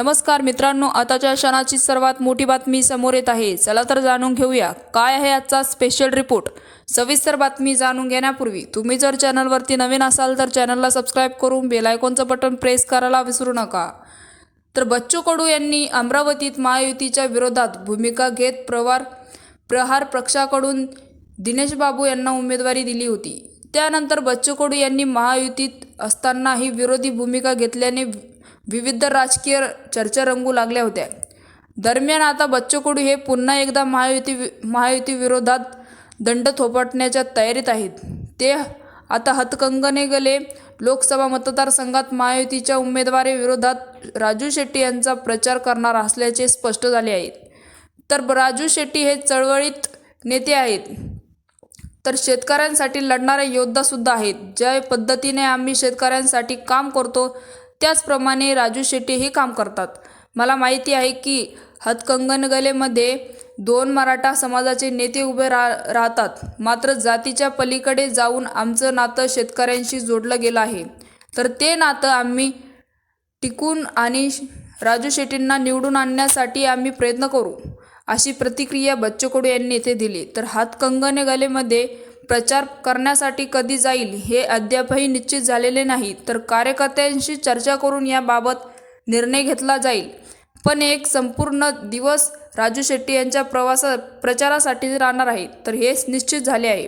नमस्कार मित्रांनो आताच्या क्षणाची सर्वात मोठी बातमी समोर येत आहे. चला तर जाणून घेऊया काय आहे आजचा स्पेशल रिपोर्ट सविस्तर बातमी जाणून घेण्यापूर्वी तुम्ही जर चॅनलवरती नवीन असाल तर चॅनलला सबस्क्राईब करून बेल आयकॉनचं बटन प्रेस करायला विसरू नका. तर बच्चू कडू यांनी अमरावतीत महायुतीच्या विरोधात भूमिका घेत प्रवार प्रहार पक्षाकडून दिनेश बाबू यांना उमेदवारी दिली होती. त्यानंतर बच्चू कडू यांनी महायुतीत असतानाही विरोधी भूमिका घेतल्याने विविध राजकीय चर्चा रंगू लागल्या होत्या. दरम्यान आता बच्चू कडू हे पुन्हा एकदा महायुती महायुती विरोधात दंड थोपटण्याच्या तयारीत आहेत. ते आता हतकंगने गेले लोकसभा मतदारसंघात महायुतीच्या उमेदवारी राजू शेट्टी यांचा प्रचार करणार असल्याचे स्पष्ट झाले आहे. तर राजू शेट्टी हे चळवळीत नेते आहेत. तर शेतकऱ्यांसाठी लढणारे योद्धासुद्धा आहेत. ज्या पद्धतीने आम्ही शेतकऱ्यांसाठी काम करतो त्याचप्रमाणे राजू शेट्टी हे काम करतात. मला माहिती आहे की हतकंगनगलेमध्ये दोन मराठा समाजाचे नेते उभे रा राहतात. मात्र जातीच्या पलीकडे जाऊन आमचं नातं शेतकऱ्यांशी जोडलं गेलं आहे. तर ते नातं आम्ही टिकून आणि राजू शेट्टींना निवडून आणण्यासाठी आम्ही प्रयत्न करू अशी प्रतिक्रिया बच्चू कडू यांनी येथे दिली. तर हातकंगने गलेमध्ये प्रचार करण्यासाठी कधी जाईल हे अद्यापही निश्चित झालेले नाही तर कार्यकर्त्यांशी चर्चा करून याबाबत निर्णय घेतला जाईल. पण एक संपूर्ण दिवस राजू शेट्टी यांच्या प्रवासात प्रचारासाठी राहणार आहे तर हे निश्चित झाले आहे.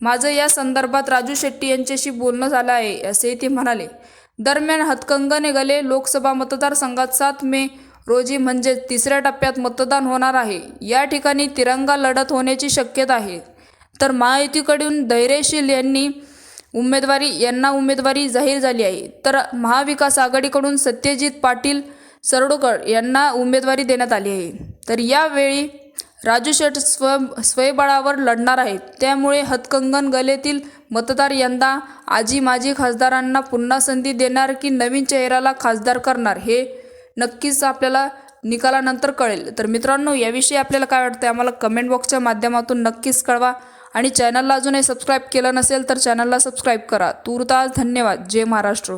माझं या संदर्भात राजू शेट्टी यांच्याशी बोलणं झालं आहे असे ते म्हणाले. दरम्यान हातकंगने गले लोकसभा मतदारसंघात सात मे रोजी म्हणजे तिसऱ्या टप्प्यात मतदान होणार आहे. या ठिकाणी तिरंगा लढत होण्याची शक्यता आहे. तर महायुतीकडून धैर्यशील यांनी उमेदवारी यांना उमेदवारी जाहीर झाली आहे. तर महाविकास आघाडीकडून सत्यजित पाटील सरडोकर यांना उमेदवारी देण्यात आली आहे. तर यावेळी राजू शेठ स्व स्वयंबळावर लढणार आहेत. त्यामुळे हतकंगन गलेतील मतदार यंदा आजी माजी खासदारांना पुन्हा संधी देणार की नवीन चेहऱ्याला खासदार करणार हे नक्कीच आपल्याला निकालानंतर कळेल. तर मित्रांनो याविषयी आपल्याला काय वाटतं आम्हाला कमेंट बॉक्सच्या माध्यमातून नक्कीच कळवा. आणि चॅनलला अजूनही सबस्क्राईब केलं नसेल तर चॅनलला सबस्क्राईब करा. तूर्तास धन्यवाद. जय महाराष्ट्र.